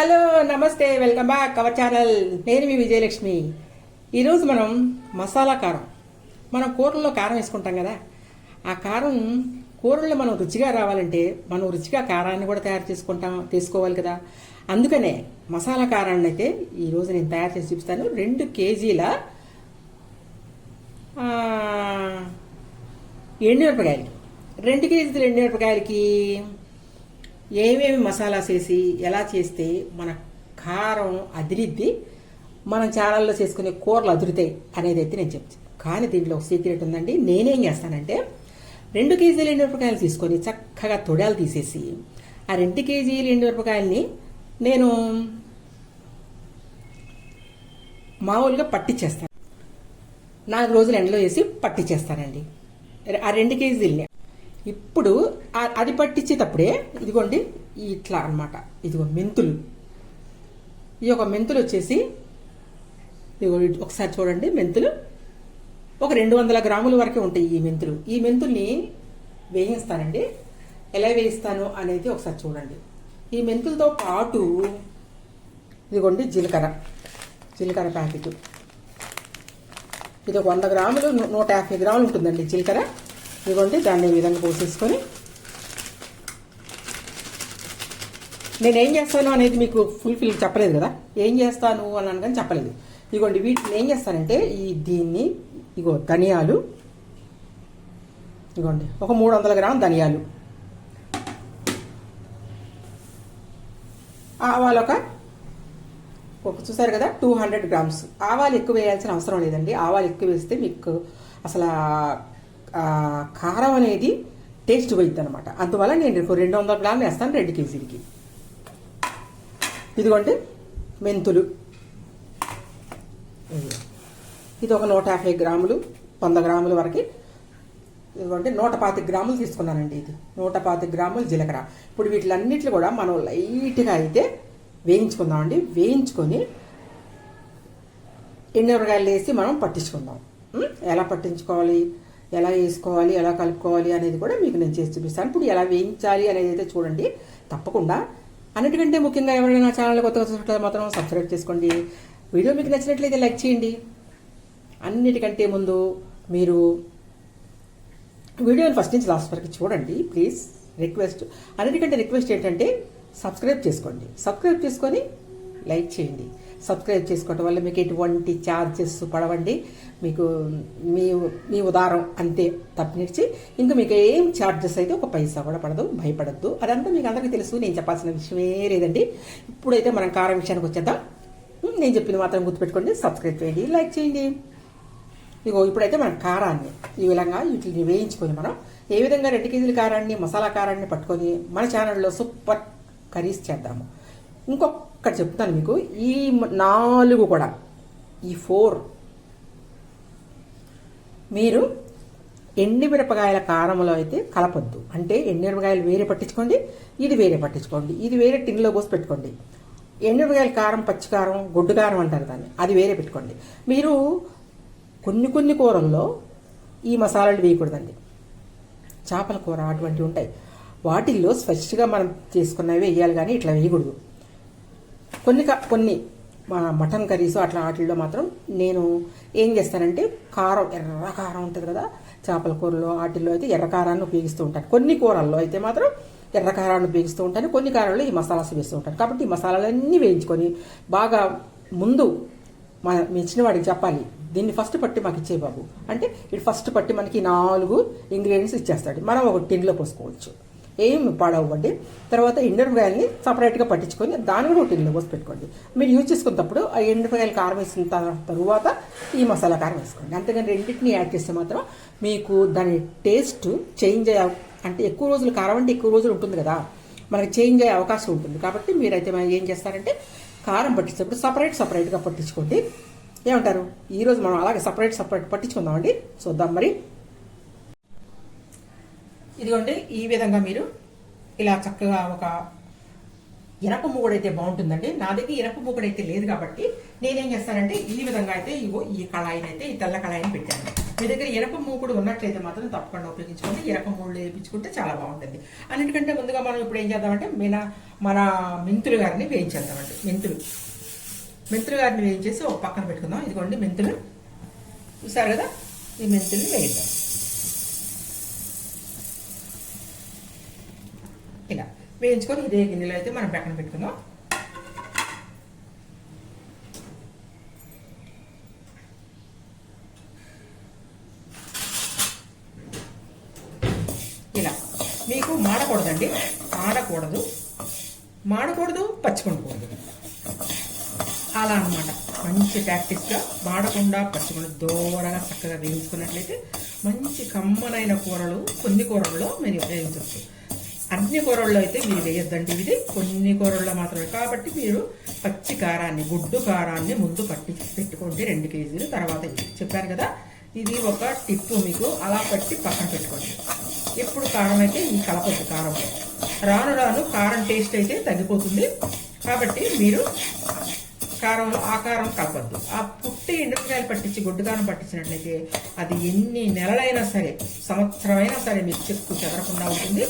Hello నమస్తే welcome back our channel. నేను మీ విజయలక్ష్మి. ఈరోజు మనం మసాలా కారం. మనం కూరల్లో కారం వేసుకుంటాం కదా ఆ కారం కూరల్లో మనం రుచిగా రావాలంటే మనం రుచిగా కారాన్ని కూడా తయారు చేసుకుంటాం తీసుకోవాలి కదా. అందుకనే మసాలా కారాన్ని అయితే ఈరోజు నేను తయారు చేసి చూపిస్తాను. రెండు కేజీల ఆ, ఎండుమిరపకాయలు. రెండు కేజీల ఎండుమిరపకాయలకి ఏమేమి మసాలాస్ వేసి ఎలా చేస్తే మన కారం అదిరిద్ది మనం ఛానల్లో చేసుకునే కూరలు అదురుతాయి అనేది అయితే నేను చెప్తాను కానీ దీంట్లో ఒక సీక్రెట్ ఉందండి. నేనేం చేస్తానంటే రెండు కేజీల ఎండుమిరపకాయలు తీసుకొని చక్కగా తొడాలు తీసేసి ఆ రెండు కేజీల ఎండుమిరపకాయల్ని నేను మామూలుగా పట్టించేస్తాను నాలుగు రోజులు ఎండలో వేసి పట్టించేస్తానండి ఆ రెండు కేజీలని. ఇప్పుడు అది పట్టించేటప్పుడే ఇదిగోండి ఇట్లా అన్నమాట. ఇదిగో మెంతులు. ఈ ఒక మెంతులు వచ్చేసి ఇదిగో ఒకసారి చూడండి మెంతులు. ఒక రెండు వందల గ్రాముల వరకే ఉంటాయి ఈ మెంతులు. ఈ మెంతుల్ని వేయిస్తానండి. ఎలా వేయిస్తాను అనేది ఒకసారి చూడండి. ఈ మెంతులతో పాటు ఇదిగోండి జీలకర్ర. జీలకర్ర ప్యాకెట్. ఇది ఒక వంద గ్రాములు నూట యాభై గ్రాములు ఉంటుందండి జీలకర్ర. ఇదిగోండి దాన్ని ఈ విధంగా పోసేసుకొని నేను ఏం చేస్తాను అనేది మీకు ఫుల్ఫిల్ చెప్పలేదు కదా? ఏం చేస్తాను అని అనగానే చెప్పలేదు. ఇదిగోండి వీటిని ఏం చేస్తానంటే ఈ దీన్ని ఇగో ధనియాలు ఇదిగోండి ఒక మూడు వందల గ్రాముల ధనియాలు. ఆవాలు ఒక ఒక చూసారు కదా టూ హండ్రెడ్ గ్రామ్స్ ఆవాలు ఎక్కువ వేయాల్సిన అవసరం లేదండి. ఆవాలు ఎక్కువ వేస్తే మీకు అసలు కారం అనేది టేస్ట్ పోయిద్ది అనమాట అందువల్ల నేను రెండు వందల గ్రాములు వేస్తాను రెండు కేజీలకి. ఇదిగోండి మెంతులు. ఇది. ఒక నూట యాభై గ్రాములు వంద గ్రాముల వరకు. ఇదిగోండి నూట పాతిక గ్రాములు తీసుకున్నానండి ఇది. నూట పాతిక గ్రాములు జీలకర్ర. ఇప్పుడు వీటిలన్నిట్లు కూడా మనం లైట్గా అయితే వేయించుకుందామండి. వేయించుకొని ఎండుమిరకాయలు వేసి మనం పట్టించుకుందాం. ఎలా పట్టించుకోవాలి? ఎలా వేసుకోవాలి? ఎలా కలుపుకోవాలి అనేది కూడా మీకు నేను చేసి చూపిస్తాను. ఇప్పుడు ఎలా వేయించాలి అనేది అయితే చూడండి. తప్పకుండా అన్నిటికంటే ముఖ్యంగా ఎవరైనా నా ఛానల్ కొత్తగా చూసినట్లయితే మాత్రం సబ్స్క్రైబ్ చేసుకోండి. వీడియో మీకు నచ్చినట్లయితే లైక్ చేయండి. అన్నిటికంటే ముందు మీరు వీడియోని ఫస్ట్ నుంచి లాస్ట్ వరకు చూడండి ప్లీజ్. రిక్వెస్ట్ అన్నిటికంటే రిక్వెస్ట్ ఏంటంటే సబ్స్క్రైబ్ చేసుకోండి. సబ్స్క్రైబ్ చేసుకొని లైక్ చేయండి. సబ్స్క్రైబ్ చేసుకోవటం వల్ల మీకు ఎటువంటి ఛార్జెస్ పడవండి. మీకు మీ మీ ఉదారం అంతే తప్పినిచ్చి ఇంకా మీకు ఏం ఛార్జెస్ అయితే ఒక పైసా కూడా పడదు భయపడద్దు. అదంతా మీకు అందరికీ తెలుసు నేను చెప్పాల్సిన విషయమే లేదండి. ఇప్పుడైతే మనం కారం విషయానికి వచ్చేద్దాం. నేను చెప్పిన మాత్రం గుర్తుపెట్టుకోండి సబ్స్క్రైబ్ చేయండి లైక్ చేయండి. ఇగో ఇప్పుడైతే మనం కారాన్ని ఈ విధంగా వీటిని వేయించుకొని మనం ఏ విధంగా రెండు కేజీల కారాన్ని మసాలా కారాన్ని పట్టుకొని మన ఛానల్లో సూపర్ కర్రీస్ చేద్దాము. ఇంకొకటి చెప్తాను మీకు ఈ నాలుగు కూడా ఈ ఫోర్ మీరు ఎండుమిరపకాయల కారంలో అయితే కలపొద్దు. అంటే ఎండుమిరపకాయలు వేరే పట్టించుకోండి ఇది వేరే పట్టించుకోండి ఇది వేరే టిన్లో పోసి పెట్టుకోండి. ఎండుమిరపకాయల కారం పచ్చికారం గొడ్డు కారం అంటారు దాన్ని అది వేరే పెట్టుకోండి. మీరు కొన్ని కొన్ని కూరల్లో ఈ మసాలాలు వేయకూడదండి. చేపల కూర అటువంటివి ఉంటాయి. వాటిల్లో స్పెషల్గా మనం చేసుకున్నవి వేయాలి కానీ ఇట్లా వేయకూడదు. కొన్ని క- కొన్ని మటన్ కర్రీస్ అట్లా వాటిల్లో మాత్రం నేను ఏం చేస్తానంటే కారం ఎర్ర కారం ఉంటుంది కదా చేపల కూరలో వాటిల్లో అయితే ఎర్ర కారాన్ని ఉపయోగిస్తూ ఉంటాను. కొన్ని కూరల్లో అయితే మాత్రం ఎర్ర కారాన్ని ఉపయోగిస్తూ ఉంటాను కొన్ని కారాల్లో ఈ మసాలాస్ వేస్తూ ఉంటాను. కాబట్టి ఈ మసాలాలన్నీ వేయించుకొని బాగా ముందు మా మీ ఇచ్చిన వాడికి చెప్పాలి దీన్ని ఫస్ట్ పట్టి మాకు ఇచ్చే బాబు. అంటే ఇది ఫస్ట్ పట్టి మనకి నాలుగు ఇంగ్రీడియంట్స్ ఇచ్చేస్తాడు. మనం ఒక టిన్లో పోసుకోవచ్చు. ఏమి పాడవ్వండి. తర్వాత ఎండుమిరపకాయలని సపరేట్గా పట్టించుకొని దాన్ని కూడా ఒక టిన్లో పోసి పెట్టుకోండి మీరు యూజ్ చేసుకున్నప్పుడు ఆ ఎండుమిరపకాయలు కారం వేసిన తర్వాత తరువాత ఈ మసాలా కారం వేసుకోండి. అంతేగాని రెండింటిని యాడ్ చేస్తే మాత్రం మీకు దాని టేస్ట్ చేంజ్ అయ్యే అంటే ఎక్కువ రోజులు కారం అంటే ఎక్కువ రోజులు ఉంటుంది కదా. మనకి చేంజ్ అయ్యే అవకాశం ఉంటుంది. కాబట్టి మీరైతే ఏం చేస్తారంటే కారం పట్టించేటప్పుడు సపరేట్ సపరేట్గా పట్టించుకోండి. ఏమంటారు? ఈరోజు మనం అలాగే సపరేట్ సపరేట్ పట్టించుకుందామండి. చూద్దాం మరి. ఇదిగోండి ఈ విధంగా మీరు ఇలా చక్కగా ఒక ఇనప మూగుడైతే బాగుంటుందండి. నా దగ్గర ఇనప మూగుడైతే లేదు కాబట్టి నేనేం చేస్తానంటే ఈ విధంగా అయితే ఇగో ఈ కళాయిని అయితే ఈ తెల్ల కళాయిని పెట్టాను. మీ దగ్గర ఇనప మూకుడు ఉన్నట్లయితే మాత్రం తప్పకుండా ఉపయోగించుకోండి. ఇనప మూడు వేయించుకుంటే చాలా బాగుంటుంది. అన్నిటికంటే ముందుగా మనం ఇప్పుడు ఏం చేద్దామంటే మన మన మెంతులు గారిని వేయించేద్దామండి. మెంతులు. మెంతులు గారిని వేయించేసి ఒక పక్కన పెట్టుకుందాం. ఇదిగోండి మెంతులు. చూసారు కదా? ఈ మెంతుల్ని వేయిద్దాం. వేయించుకొని ఇదే గిన్నెలో అయితే మనం పక్కన పెట్టుకుందాం. ఇలా మీకు మాడకూడదండి. మాడకూడదు. మాడకూడదు పచ్చికొండకూడదు. అలా అనమాట మంచి ప్రాక్టీస్గా మాడకుండా పచ్చికొండ దూరంగా చక్కగా వేయించుకున్నట్లయితే మంచి కమ్మనైన కూరలు కొన్ని కూరల్లో మీరు వేయించవచ్చు. అన్ని కూరల్లో అయితే మీరు వేయొద్దండి. ఇది కొన్ని కూరల్లో మాత్రమే. కాబట్టి మీరు పచ్చి కారాన్ని గుడ్డు కారాన్ని ముందు పట్టి పెట్టుకోండి రెండు కేజీలు. తర్వాత చెప్పారు చెప్పాను కదా ఇది ఒక టిప్పు మీకు. అలా పట్టి పక్కన పెట్టుకోండి. ఎప్పుడు కారం అయితే ఈ కలపొద్దు కారం. రాను రాను కారం టేస్ట్ అయితే తగ్గిపోతుంది. కాబట్టి మీరు కారం ఆ కారం కలపద్దు. ఆ పుట్టి ఎండుమిరకాయలు పట్టించి గుడ్డు కారం పట్టించినట్లయితే అది ఎన్ని నెలలైనా సరే సంవత్సరమైనా సరే మీకు చెక్కు చెదరకుండా ఉంటుంది.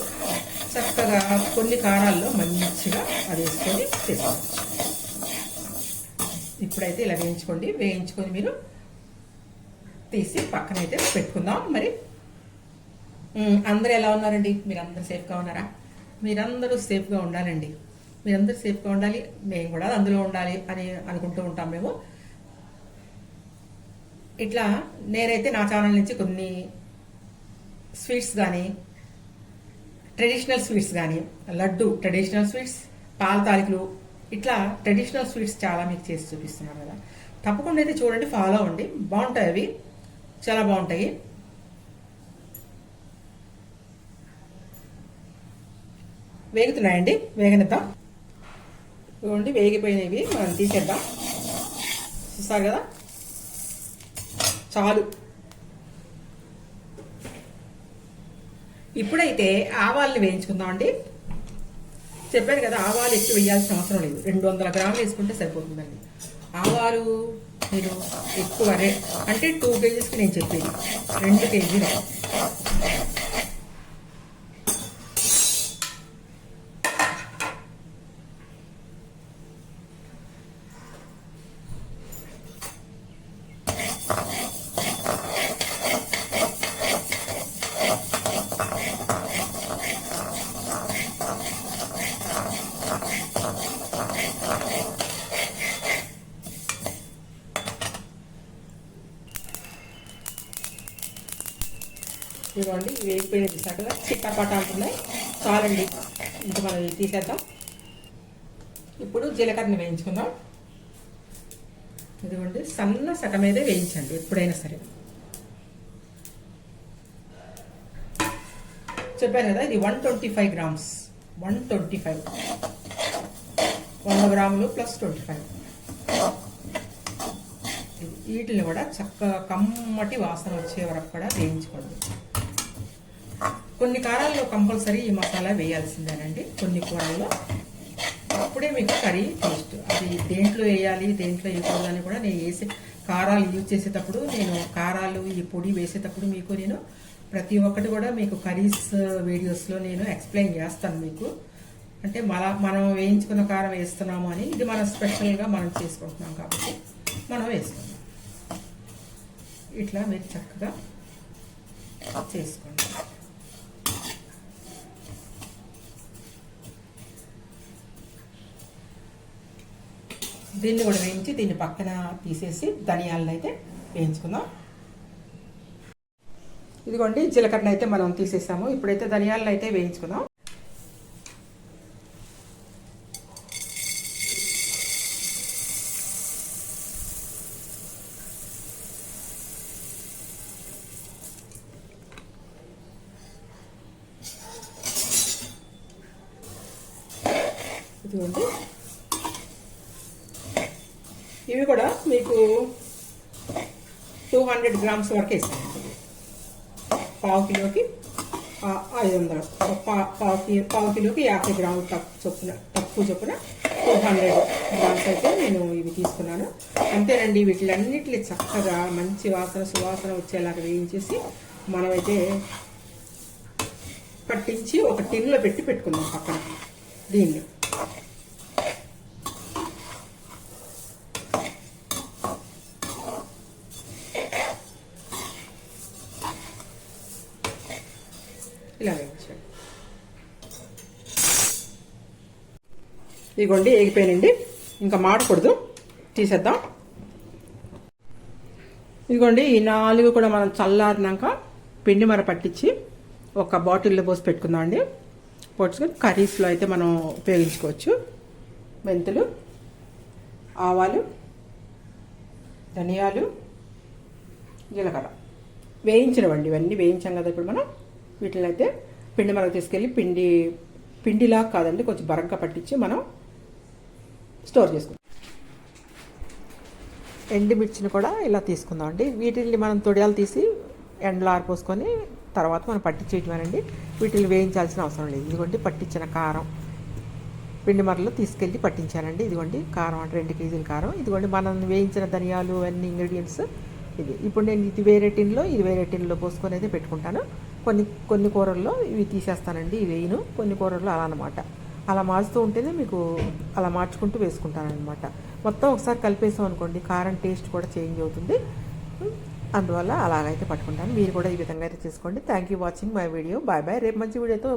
చక్కగా కొన్ని కారాల్లో మంచిగా అది వేసుకొని చేసుకోవచ్చు ఇప్పుడైతే ఇలా వేయించుకోండి. వేయించుకొని మీరు తీసి పక్కనైతే పెట్టుకుందాం. మరి అందరూ ఎలా ఉన్నారండి? మీరందరూ సేఫ్గా ఉన్నారా? మీరందరూ సేఫ్గా ఉండాలండి. మీరందరూ సేఫ్గా ఉండాలి. మేము కూడా అందులో ఉండాలి అని అనుకుంటూ ఉంటాం మేము. ఇట్లా నేనైతే నా ఛానల్ నుంచి కొన్ని స్వీట్స్ కానీ ట్రెడిషనల్ స్వీట్స్ కానీ లడ్డు ట్రెడిషనల్ స్వీట్స్ పాల తాలికలు ఇట్లా ట్రెడిషనల్ స్వీట్స్ చాలా మీకు చేసి చూపిస్తున్నాను కదా. తప్పకుండా అయితే చూడండి ఫాలో అవ్వండి. బాగుంటాయి అవి. చాలా బాగుంటాయి. వేగుతున్నాయండి. వేగనిద్దాం. చూడండి వేగిపోయినవి. మనం తీసేద్దాం. చూస్తారు కదా? చాలు. ఇప్పుడైతే ఆవాల్ని వేయించుకుందామండి చెప్పాను కదా ఆవాలు ఎక్కువ వేయాల్సిన అవసరం లేదు. రెండు వందల గ్రాములు వేసుకుంటే సరిపోతుందండి. ఆవాలు మీరు ఎక్కువ అంటే టూ కేజీస్కి నేను చెప్పేది. రెండు కేజీలు. ఇదిగోండి వేగిపోయినది చక్కగా చిట్టపట అంటున్నాయి చాలండి ఇంకా మనం తీసేద్దాం. ఇప్పుడు జీలకర్రని వేయించుకుందాం. ఇదిగోండి సన్న సగం మీదే వేయించండి ఎప్పుడైనా సరే. చెప్పాను కదా ఇది one twenty five grams. One twenty five. వంద గ్రాములు ప్లస్ ట్వంటీ ఫైవ్. వీటిని కూడా చక్కగా కమ్మటి వాసన వచ్చే వరకు కూడా వేయించుకోండి. కొన్ని కారాల్లో కంపల్సరీ ఈ మసాలా వేయాల్సిందేనండి. కొన్ని కూరల్లో. అప్పుడే మీకు కర్రీ టేస్ట్. అది దేంట్లో వేయాలి దేంట్లో వేయకూడదు అని కూడా నేను వేసే కారాలు యూజ్ చేసేటప్పుడు నేను కారాలు ఈ పొడి వేసేటప్పుడు మీకు నేను ప్రతి ఒక్కటి కూడా మీకు కర్రీస్ వీడియోస్లో నేను ఎక్స్ప్లెయిన్ చేస్తాను మీకు. అంటే మన మనం వేయించుకున్న కారం వేస్తున్నాము అని ఇది మనం స్పెషల్గా మనం చేసుకుంటున్నాం కాబట్టి మనం వేసుకుందాం ఇట్లా మీరు చక్కగా చేసుకోండి దీన్ని కూడా వేయించి దీన్ని పక్కన తీసేసి ధనియాలను అయితే వేయించుకుందాం. ఇదిగోండి జీలకర్ర అయితే మనం తీసేసాము. ఇప్పుడైతే ధనియాలను అయితే వేయించుకుందాం. ఇదిగోండి కూడా మీకు టూ హండ్రెడ్ గ్రామ్స్ వరకు వేసాను పావు కిలోకి ఐదు వందలు. పా- పావు కిలో పావు కిలోకి యాభై గ్రాములు తక్కువ చొప్పున తక్కువ చొప్పున టూ హండ్రెడ్ గ్రామ్స్ అయితే నేను ఇవి తీసుకున్నాను. అంతేనండి వీటిలన్నిటిని చక్కగా మంచి వాసన సువాసన వచ్చేలాగా వేయించేసి మనమైతే పట్టించి ఒక టిన్లో పెట్టి పెట్టుకుందాం పక్కన దీన్ని ఇలా వేయించండి ఇదిగోండి ఏగిపోయినండి ఇంకా మాడకూడదు. తీసేద్దాం. ఇదిగోండి ఈ నాలుగు కూడా మనం చల్లారినాక పిండి మర పట్టించి ఒక బాటిల్లో పోసి పెట్టుకుందాం అండి. పోసుకొని కర్రీస్లో అయితే మనం ఉపయోగించుకోవచ్చు. మెంతులు ఆవాలు ధనియాలు జీలకర్ర. వేయించినవండి ఇవన్నీ వేయించాం కదా ఇప్పుడు మనం. వీటిని అయితే పిండి మరకు తీసుకెళ్ళి పిండి పిండిలా కాదండి కొంచెం బరగ్గా పట్టించి మనం స్టోర్ చేసుకుందాం. ఎండుమిర్చిని కూడా ఇలా తీసుకుందాం అండి. వీటిని మనం తొడియాలు తీసి ఎండలో ఆరిపోసుకొని తర్వాత మనం పట్టించేయటమేనండి వీటిని వేయించాల్సిన అవసరం లేదు. ఇదిగోండి పట్టించిన కారం. పిండి మరలో తీసుకెళ్ళి పట్టించానండి. ఇదిగోండి కారం అంటే రెండు కేజీల కారం. ఇదిగోండి మనం వేయించిన ధనియాలు అన్ని ఇంగ్రీడియంట్స్ ఇది. ఇప్పుడు నేను ఇది వేరే టిన్లో ఇది వేరే టిన్లో పోసుకొని అయితే పెట్టుకుంటాను. కొన్ని కొన్ని కూరల్లో ఇవి తీసేస్తానండి ఇవి వేయను. కొన్ని కూరల్లో అలా అనమాట అలా మార్చుతూ ఉంటేనే మీకు అలా మార్చుకుంటూ వేసుకుంటానమాట అనమాట మొత్తం ఒకసారి కలిపేసాం అనుకోండి కారం టేస్ట్ కూడా చేంజ్ అవుతుంది. అందువల్ల అలాగైతే పట్టుకుంటాను. మీరు కూడా ఈ విధంగా అయితే చేసుకోండి. Thank you watching my video bye bye రేపు మంచి వీడియోతో